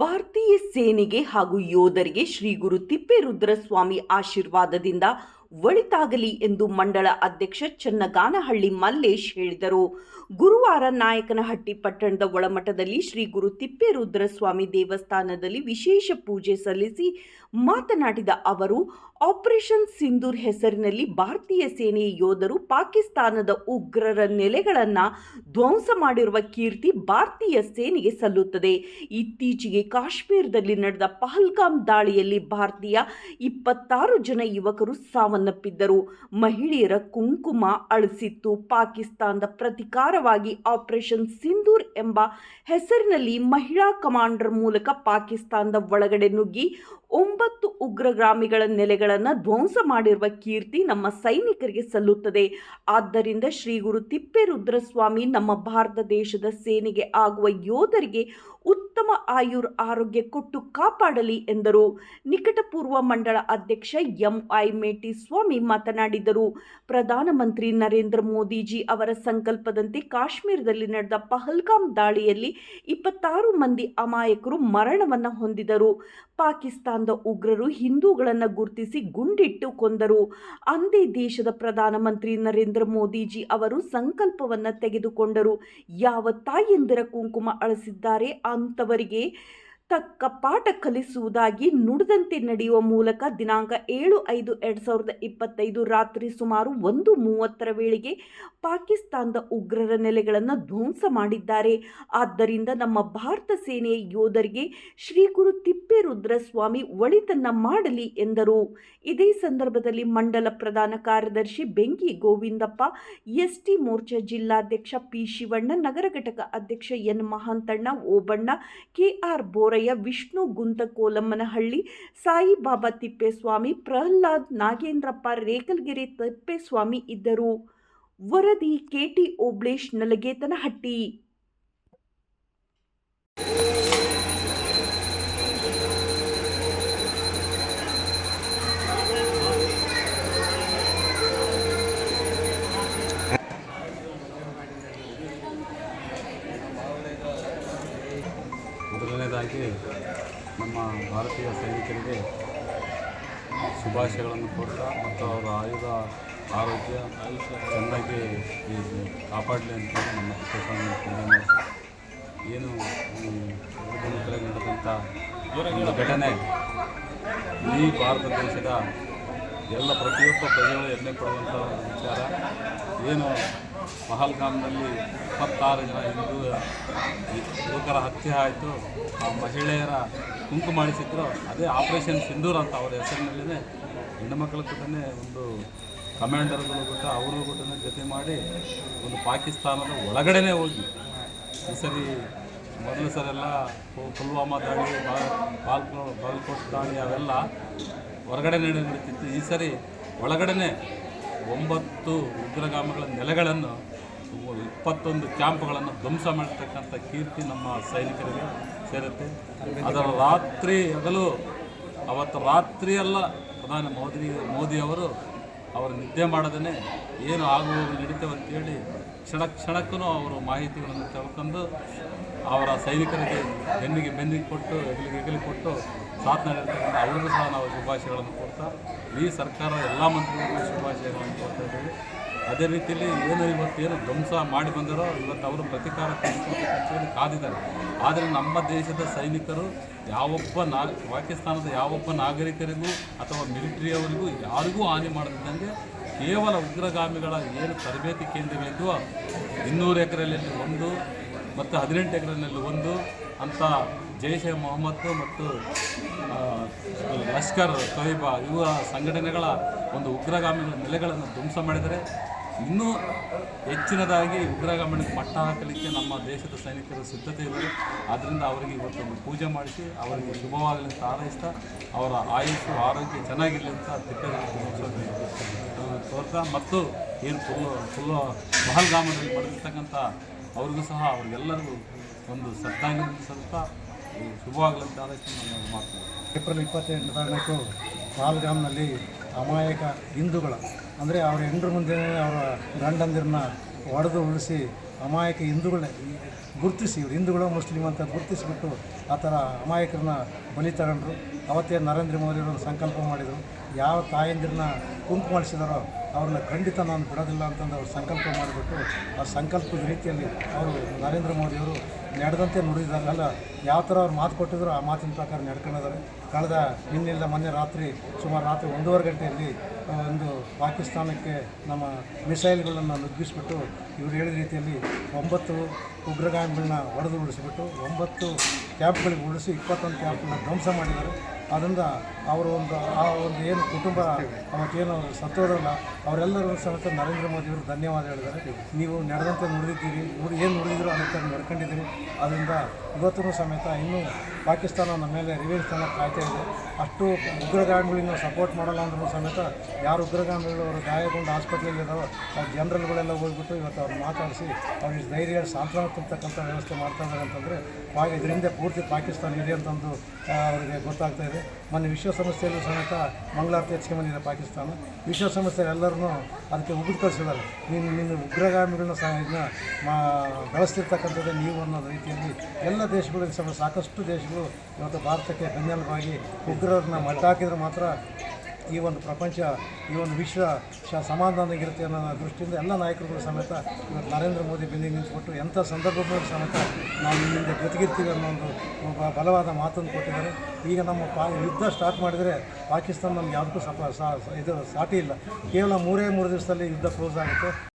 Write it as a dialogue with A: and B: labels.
A: ಭಾರತೀಯ ಸೇನೆಗೆ ಹಾಗೂ ಯೋಧರಿಗೆ ಶ್ರೀ ಗುರು ತಿಪ್ಪೇರುದ್ರಸ್ವಾಮಿ ಆಶೀರ್ವಾದದಿಂದ ಒಳಿತಾಗಲಿ ಎಂದು ಮಂಡಳ ಅಧ್ಯಕ್ಷ ಚನ್ನಗಾನಹಳ್ಳಿ ಮಲ್ಲೇಶ್ ಹೇಳಿದರು. ಗುರುವಾರ ನಾಯಕನಹಟ್ಟಿ ಪಟ್ಟಣದ ಒಳಮಠದಲ್ಲಿ ಶ್ರೀ ಗುರು ತಿಪ್ಪೇರುದ್ರಸ್ವಾಮಿ ದೇವಸ್ಥಾನದಲ್ಲಿ ವಿಶೇಷ ಪೂಜೆ ಸಲ್ಲಿಸಿ ಮಾತನಾಡಿದ ಅವರು, ಆಪರೇಷನ್ ಸಿಂಧೂರ್ ಹೆಸರಿನಲ್ಲಿ ಭಾರತೀಯ ಸೇನೆಯ ಯೋಧರು ಪಾಕಿಸ್ತಾನದ ಉಗ್ರರ ನೆಲೆಗಳನ್ನು ಧ್ವಂಸ ಮಾಡಿರುವ ಕೀರ್ತಿ ಭಾರತೀಯ ಸೇನೆಗೆ ಸಲ್ಲುತ್ತದೆ. ಇತ್ತೀಚೆಗೆ ಕಾಶ್ಮೀರದಲ್ಲಿ ನಡೆದ ಪಹಲ್ಗಾಮ್ ದಾಳಿಯಲ್ಲಿ ಭಾರತೀಯ ಇಪ್ಪತ್ತಾರು ಜನ ಯುವಕರು ಸಾವನ್ನಪ್ಪಿದ್ದರು. ಮಹಿಳೆಯರ ಕುಂಕುಮ ಅಳಿಸಿತ್ತು. ಪಾಕಿಸ್ತಾನದ ಪ್ರತಿಕಾರವಾಗಿ ಆಪರೇಷನ್ ಸಿಂಧೂರ್ ಎಂಬ ಹೆಸರಿನಲ್ಲಿ ಮಹಿಳಾ ಕಮಾಂಡರ್ ಮೂಲಕ ಪಾಕಿಸ್ತಾನದ ಒಳಗಡೆ ನುಗ್ಗಿ ಒಂಬತ್ತು ಉಗ್ರಗಾಮಿಗಳ ನೆಲೆಗಳನ್ನು ಧ್ವಂಸ ಮಾಡಿರುವ ಕೀರ್ತಿ ನಮ್ಮ ಸೈನಿಕರಿಗೆ ಸಲ್ಲುತ್ತದೆ. ಆದ್ದರಿಂದ ಶ್ರೀ ಗುರು ತಿಪ್ಪೇರುದ್ರಸ್ವಾಮಿ ನಮ್ಮ ಭಾರತ ದೇಶದ ಸೇನೆಗೆ ಆಗುವ ಯೋಧರಿಗೆ ಉತ್ತಮ ಆಯುರ್ ಆರೋಗ್ಯ ಕೊಟ್ಟು ಕಾಪಾಡಲಿ ಎಂದರು. ನಿಕಟಪೂರ್ವ ಮಂಡಳ ಅಧ್ಯಕ್ಷ ಎಂ ಐ ಮೇಟಿ ಸ್ವಾಮಿ ಮಾತನಾಡಿದರು. ಪ್ರಧಾನಮಂತ್ರಿ ನರೇಂದ್ರ ಮೋದಿಜಿ ಅವರ ಸಂಕಲ್ಪದಂತೆ ಕಾಶ್ಮೀರದಲ್ಲಿ ನಡೆದ ಪಹಲ್ಗಾಮ್ ದಾಳಿಯಲ್ಲಿ ಇಪ್ಪತ್ತಾರು ಮಂದಿ ಅಮಾಯಕರು ಮರಣವನ್ನು ಹೊಂದಿದರು. ಪಾಕಿಸ್ತಾನದ ಉಗ್ರರು ಹಿಂದೂಗಳನ್ನು ಗುರುತಿಸಿ ಗುಂಡಿಟ್ಟು ಕೊಂದರು. ಅಂದೇ ದೇಶದ ಪ್ರಧಾನಮಂತ್ರಿ ನರೇಂದ್ರ ಮೋದಿಜಿ ಅವರು ಸಂಕಲ್ಪವನ್ನು ತೆಗೆದುಕೊಂಡರು. ಯಾವ ತಾಯಂದಿರ ಕುಂಕುಮ ಅಳಿಸಿದ್ದಾರೆ ಅಂಥವರಿಗೆ ತಕ್ಕ ಪಾಠ ಕಲಿಸುವುದಾಗಿ ನುಡಿದಂತೆ ನಡೆಯುವ ಮೂಲಕ ದಿನಾಂಕ ಏಳು ಐದು ಎರಡು ಸಾವಿರದ ಇಪ್ಪತ್ತೈದು ರಾತ್ರಿ ಸುಮಾರು ಒಂದು ಮೂವತ್ತರ ವೇಳೆಗೆ ಪಾಕಿಸ್ತಾನದ ಉಗ್ರರ ನೆಲೆಗಳನ್ನು ಧ್ವಂಸ ಮಾಡಿದ್ದಾರೆ. ಆದ್ದರಿಂದ ನಮ್ಮ ಭಾರತ ಸೇನೆಯ ಯೋಧರಿಗೆ ಶ್ರೀ ಗುರು ತಿಪ್ಪೇರುದ್ರಸ್ವಾಮಿ ಒಳಿತನ್ನ ಮಾಡಲಿ ಎಂದರು. ಇದೇ ಸಂದರ್ಭದಲ್ಲಿ ಮಂಡಲ ಪ್ರಧಾನ ಕಾರ್ಯದರ್ಶಿ ಬೆಂಕಿ ಗೋವಿಂದಪ್ಪ, ಎಸ್ಟಿ ಮೋರ್ಚಾ ಜಿಲ್ಲಾಧ್ಯಕ್ಷ ಪಿ ಶಿವಣ್ಣ, ನಗರ ಘಟಕ ಅಧ್ಯಕ್ಷ ಎನ್ ಮಹಾಂತಣ್ಣ, ಓಬಣ್ಣ ಕೆಆರ್ ಬೋರಯ್ಯ ವಿಷ್ಣು ಗುಂತಕೋಲಮ್ಮನಹಳ್ಳಿ ಸಾಯಿಬಾಬಾ ತಿಪ್ಪೇಸ್ವಾಮಿ ಪ್ರಹ್ಲಾದ್ ನಾಗೇಂದ್ರಪ್ಪ ರೇಕಲ್ಗೆರೆ ತಿಪ್ಪೇಸ್ವಾಮಿ ಇದ್ದರು. ವರದಿ ಕೆಟಿ ಓಬ್ಳೇಶ್ ನಲಗೇತನಹಟ್ಟಿ.
B: ಮೊದಲನೇದಾಗಿ ನಮ್ಮ ಭಾರತೀಯ ಸೈನಿಕರಿಗೆ ಶುಭಾಶಯಗಳನ್ನು ಕೊಡ್ತಾ ಮತ್ತು ಅವರ ಆಯುಧ ಆರೋಗ್ಯ ಚೆನ್ನಾಗಿ ಕಾಪಾಡಲಿ ಅಂತ ನಮ್ಮ ಸ್ವಾಮಿ ಏನು ಕಡೆ ನಡೆದಂಥ ಒಂದು ಘಟನೆ ಈ ಭಾರತ ದೇಶದ ಎಲ್ಲ ಪ್ರತಿಯೊಬ್ಬ ಪ್ರಜೆಗಳು ಹೆಮ್ಮೆ ಪಡುವಂಥ ವಿಚಾರ. ಏನು ಪಹಲ್ಗಾಮ್ನಲ್ಲಿ ಇಪ್ಪತ್ತಾರು ಜನ ಹಿಂದೂ ಯುವಕರ ಹತ್ಯೆ ಆಯಿತು. ಆ ಮಹಿಳೆಯರ ಕುಂಕು ಮಾಡಿಸಿದ್ರು. ಅದೇ ಆಪರೇಷನ್ ಸಿಂಧೂರ್ ಅಂತ ಅವರ ಹೆಸರಿನಲ್ಲೇ ಹೆಣ್ಣುಮಕ್ಕಳ ಕೂಡನೇ ಒಂದು ಕಮಾಂಡರ್ಗಳು ಕೂಡ ಅವರು ಕೂಡ ಜೊತೆ ಮಾಡಿ ಒಂದು ಪಾಕಿಸ್ತಾನದ ಒಳಗಡೆನೇ ಹೋಗಿ. ಈ ಸರಿ ಮೊದಲು ಸರೆಲ್ಲ ಪುಲ್ವಾಮಾ ದಾಳಿ ಬಾಲ್ ಬಾಲ್ಕೋ ಬಾಲ್ಕೋಟ್ ದಾಳಿ ಅವೆಲ್ಲ ಹೊರಗಡೆ ನಡೆ ನಡೀತಿತ್ತು ಈ ಸರಿ ಒಳಗಡೆನೆ ಒಂಬತ್ತು ಉಗ್ರಗಾಮಗಳ ನೆಲೆಗಳನ್ನು, ಇಪ್ಪತ್ತೊಂದು ಕ್ಯಾಂಪ್ಗಳನ್ನು ಧ್ವಂಸ ಮಾಡಿರ್ತಕ್ಕಂಥ ಕೀರ್ತಿ ನಮ್ಮ ಸೈನಿಕರಿಗೆ ಸೇರುತ್ತೆ. ಅದರ ರಾತ್ರಿ ಹಗಲು, ಅವತ್ತು ರಾತ್ರಿಯೆಲ್ಲ ಪ್ರಧಾನಿ ಮೋದಿ ಮೋದಿಯವರು ಅವರು ನಿದ್ದೆ ಮಾಡದೇ ಏನು ಆಗುವ ನಡೀತೇವೆ ಅಂತೇಳಿ ಕ್ಷಣ ಕ್ಷಣಕ್ಕೂ ಅವರು ಮಾಹಿತಿಗಳನ್ನು ತಿಳ್ಕೊಂಡು ಅವರ ಸೈನಿಕರಿಗೆ ಬೆನ್ನಿಗೆ ಬೆನ್ನಿಗೆ ಕೊಟ್ಟು, ಹೆಗಲಿಗೆ ಹೆಗಲಿಗೆ ಕೊಟ್ಟು ಸಾಥ್ ನೀಡಿರ್ತಕ್ಕಂಥ ಅವರಿಗೂ ಸಹ ನಾವು ಶುಭಾಶಯಗಳನ್ನು ಕೊಡ್ತಾ ಈ ಸರ್ಕಾರ ಎಲ್ಲ ಮಂತ್ರಿಗಳಿಗೂ ಶುಭಾಶಯಗಳನ್ನು ಕೊಡ್ತಾ ಇದ್ದೀವಿ. ಅದೇ ರೀತಿಯಲ್ಲಿ ಏನು ಇವತ್ತೇನು ಧ್ವಂಸ ಮಾಡಿ ಬಂದರೋ, ಇವತ್ತು ಅವರು ಪ್ರತಿಕಾರ ಕಚೇರಿ ಕಾದಿದ್ದಾರೆ. ಆದರೆ ನಮ್ಮ ದೇಶದ ಸೈನಿಕರು ಯಾವೊಬ್ಬ ನಾ, ಪಾಕಿಸ್ತಾನದ ಯಾವೊಬ್ಬ ನಾಗರಿಕರಿಗೂ ಅಥವಾ ಮಿಲಿಟರಿಯವರಿಗೂ ಯಾರಿಗೂ ಹಾನಿ ಮಾಡದಿದ್ದಂಗೆ ಕೇವಲ ಉಗ್ರಗಾಮಿಗಳ ಏನು ತರಬೇತಿ ಕೇಂದ್ರಗಳಿದ್ದೋ ಇನ್ನೂರು ಎಕರೆಯಲ್ಲಿ ಒಂದು ಮತ್ತು ಹದಿನೆಂಟು ಎಕರೆನಲ್ಲಿ ಒಂದು ಅಂತ ಜೈಷ್ ಎ ಮೊಹಮ್ಮದ್ ಮತ್ತು ಲಷ್ಕರ್ ತೊಯ್ಬಾ ಇವ ಸಂಘಟನೆಗಳ ಒಂದು ಉಗ್ರಗಾಮಿಗಳ ನೆಲೆಗಳನ್ನು ಧ್ವಂಸ ಮಾಡಿದರೆ ಇನ್ನೂ ಹೆಚ್ಚಿನದಾಗಿ ಉಗ್ರಗಾಮಿಗಳಿಗೆ ಮಟ್ಟ ಹಾಕಲಿಕ್ಕೆ ನಮ್ಮ ದೇಶದ ಸೈನಿಕರ ಸಿದ್ಧತೆ ಇದೆ ಆದ್ದರಿಂದ ಅವರಿಗೆ ಇವತ್ತೊಂದು ಪೂಜೆ ಮಾಡಿಸಿ, ಅವರಿಗೆ ಶುಭವಾಗಲಿ ಅಂತ ಹಾರೈಸ್ತಾ, ಅವರ ಆಯುಷು ಆರೋಗ್ಯ ಚೆನ್ನಾಗಿರಲಿ ಅಂತ ತಿಪ್ಪೇಸ್ವಾಮಿ ತೋರ್ತಾ, ಮತ್ತು ಏನು ಫುಲ್ಲು ಫುಲ್ಲು ಮಹಲ್ಗಾಮದಲ್ಲಿ ಪಡೆದಿರ್ತಕ್ಕಂಥ ಅವ್ರಿಗೂ ಸಹ ಅವ್ರಿಗೆಲ್ಲರಿಗೂ ಒಂದು ಸದ್ದಾಗಿ ಸ್ವಲ್ಪ ಶುಭವಾಗಲಿ ಅಂತ ಹಾರೈಸ್ತಾ ನಾನು ಮಾತು
C: ಏಪ್ರಿಲ್ ಇಪ್ಪತ್ತೆಂಟು ತಾರೀಕು ಪಾಲ್ಗಾಮ್ನಲ್ಲಿ ಅಮಾಯಕ ಹಿಂದೂಗಳ, ಅಂದರೆ ಅವರ ಹೆಂಡ್ರ ಮುಂದೆ ಅವರ ಗಂಡಂದಿರನ್ನ ಒಡೆದು ಉಳಿಸಿ ಅಮಾಯಕ ಹಿಂದೂಗಳನ್ನ ಗುರುತಿಸಿ, ಇವರು ಹಿಂದೂಗಳು ಮುಸ್ಲಿಮ್ ಅಂತ ಗುರುತಿಸಿಬಿಟ್ಟು ಆ ಥರ ಅಮಾಯಕರನ್ನ ಬಲಿ ತಗೊಂಡ್ರು. ಅವತ್ತೇ ನರೇಂದ್ರ ಮೋದಿಯವರು ಸಂಕಲ್ಪ ಮಾಡಿದರು. ಯಾವ ತಾಯಂದಿರನ್ನ ಕುಂಕು ಮಾಡಿಸಿದಾರೋ ಅವ್ರನ್ನ ಖಂಡಿತ ನಾನು ಬಿಡೋದಿಲ್ಲ ಅಂತಂದು ಅವ್ರು ಸಂಕಲ್ಪ ಮಾಡಿಬಿಟ್ಟು ಆ ಸಂಕಲ್ಪದ ರೀತಿಯಲ್ಲಿ ಅವರು ನರೇಂದ್ರ ಮೋದಿಯವರು ನಡೆದಂತೆ ನುಡಿದಾಗಲ್ಲ, ಯಾವ ಥರ ಅವ್ರು ಮಾತು ಕೊಟ್ಟಿದ್ರು ಆ ಮಾತಿನ ಪ್ರಕಾರ ನಡ್ಕೊಂಡಿದ್ದಾರೆ. ಕಳೆದ ನಿನ್ನೆಲ್ಲ ಮೊನ್ನೆ ರಾತ್ರಿ ಸುಮಾರು ರಾತ್ರಿ ಒಂದೂವರೆ ಗಂಟೆಯಲ್ಲಿ ಒಂದು ಪಾಕಿಸ್ತಾನಕ್ಕೆ ನಮ್ಮ ಮಿಸೈಲ್ಗಳನ್ನು ನುಗ್ಗಿಸ್ಬಿಟ್ಟು ಇವರು ಹೇಳಿದ ರೀತಿಯಲ್ಲಿ ಒಂಬತ್ತು ಉಗ್ರಗಾಮಿಗಳನ್ನ ಹೊಡೆದು ಉಳಿಸಿಬಿಟ್ಟು ಒಂಬತ್ತು ಕ್ಯಾಂಪ್ಗಳಿಗೆ ಉಳಿಸಿ ಇಪ್ಪತ್ತೊಂದು ಕ್ಯಾಂಪ್ಗಳನ್ನ ಧ್ವಂಸ ಮಾಡಿದ್ದಾರೆ. ಅದರಿಂದ ಅವರು ಒಂದು, ಆ ಒಂದು ಏನು ಕುಟುಂಬ, ಅವತ್ತೇನು ಸತ್ತೋದಲ್ಲ, ಅವರೆಲ್ಲರೂ ಸಮೇತ ನರೇಂದ್ರ ಮೋದಿಯವರು ಧನ್ಯವಾದ ಹೇಳಿದ್ದಾರೆ. ನೀವು ನಡೆದಂತೆ ನುಡಿದಿದ್ದೀರಿ ನುಡಿ ಏನು ನುಡಿದಿರೋ ಅದಕ್ಕೆ ನಡ್ಕೊಂಡಿದ್ದೀರಿ. ಅದರಿಂದ ಇವತ್ತೂ ಸಮೇತ ಇನ್ನೂ ಪಾಕಿಸ್ತಾನ ನಮ್ಮ ಮೇಲೆ ರಿವೆಂಜ್ ತನಕ ಕಾಯ್ತಾ ಇದೆ. ಅಷ್ಟು ಉಗ್ರಗಾಮಿಗಳಿಗೆ ಸಪೋರ್ಟ್ ಮಾಡಲ್ಲ ಅಂದ್ರೂ ಸಮೇತ ಯಾರು ಉಗ್ರಗಾಮಿಗಳು ಅವರು ಗಾಯಗೊಂಡು ಹಾಸ್ಪಿಟ್ಲಲ್ಲಿ ಇದ್ದಾರೋ ಆ ಜನರಲ್ಗಳೆಲ್ಲ ಹೋಗ್ಬಿಟ್ಟು ಇವತ್ತು ಅವ್ರು ಮಾತಾಡಿಸಿ ಅವ್ರಿಗೆ ಧೈರ್ಯ, ಸಾಂತ್ವನ ತುಂಬತಕ್ಕಂಥ ವ್ಯವಸ್ಥೆ ಮಾಡ್ತಾ ಇದ್ದಾರೆ ಅಂತಂದರೆ ಪಾ ಇದರಿಂದ ಪೂರ್ತಿ ಪಾಕಿಸ್ತಾನ ಇದೆ ಅಂತಂದು ಅವರಿಗೆ ಗೊತ್ತಾಗ್ತಾ ಇದೆ. ಮೊನ್ನೆ ವಿಶ್ವಸಂಸ್ಥೆಯಲ್ಲೂ ಸಮೇತ ಮಂಗಳಾರತಿ ಹೆಚ್ಚಿಗೆ ಪಾಕಿಸ್ತಾನ. ವಿಶ್ವಸಂಸ್ಥೆಯಲ್ಲಿ ಎಲ್ಲರನ್ನೂ ಅದಕ್ಕೆ ಉಗಿದು ಕಳಿಸಿದ್ದಾರೆ ನೀನು ನಿನ್ನ ಉಗ್ರಗಾಮಿಗಳನ್ನ ಸಹ ಇದನ್ನ ಮಾ ಬೆಳೆಸ್ತಿರ್ತಕ್ಕಂಥದ್ದು ನೀವು ಅನ್ನೋ ರೀತಿಯಲ್ಲಿ ಎಲ್ಲ ದೇಶಗಳಿಗೆ ಸಹ ಸಾಕಷ್ಟು ದೇಶಗಳು ಇವತ್ತು ಭಾರತಕ್ಕೆ ಬೆನ್ನೆಲುಬಾಗಿ ಉಗ್ರರನ್ನ ಮಟ್ಟ ಹಾಕಿದ್ರೆ ಮಾತ್ರ ಈ ಒಂದು ಪ್ರಪಂಚ, ಈ ಒಂದು ವಿಶ್ವ ಶ ಸಮಾಧಾನವಾಗಿರುತ್ತೆ ಅನ್ನೋ ದೃಷ್ಟಿಯಿಂದ ಎಲ್ಲ ನಾಯಕರುಗಳು ಸಮೇತ ಇವತ್ತು ನರೇಂದ್ರ ಮೋದಿ ಬೆನ್ನಿಗೆ ನಿಂತ್ಕೊಟ್ಟು ಎಂಥ ಸಂದರ್ಭದಲ್ಲೂ ಸಮೇತ ನಾವು ಹಿಂದೆ ಜೊತೆಗಿರ್ತೀವಿ ಅನ್ನೋ ಒಂದು ಬಲವಾದ ಮಾತನ್ನು ಕೊಟ್ಟಿದ್ದಾರೆ. ಈಗ ನಮ್ಮ ಪಾ ಯುದ್ಧ ಸ್ಟಾರ್ಟ್ ಮಾಡಿದರೆ ಪಾಕಿಸ್ತಾನ ನಮ್ಗೆ ಯಾವುದಕ್ಕೂ ಸಪ ಇದು ಸಾಟಿ ಇಲ್ಲ. ಕೇವಲ ಮೂರೇ ಮೂರು ದಿವಸದಲ್ಲಿ ಯುದ್ಧ ಕ್ಲೋಸ್ ಆಗುತ್ತೆ.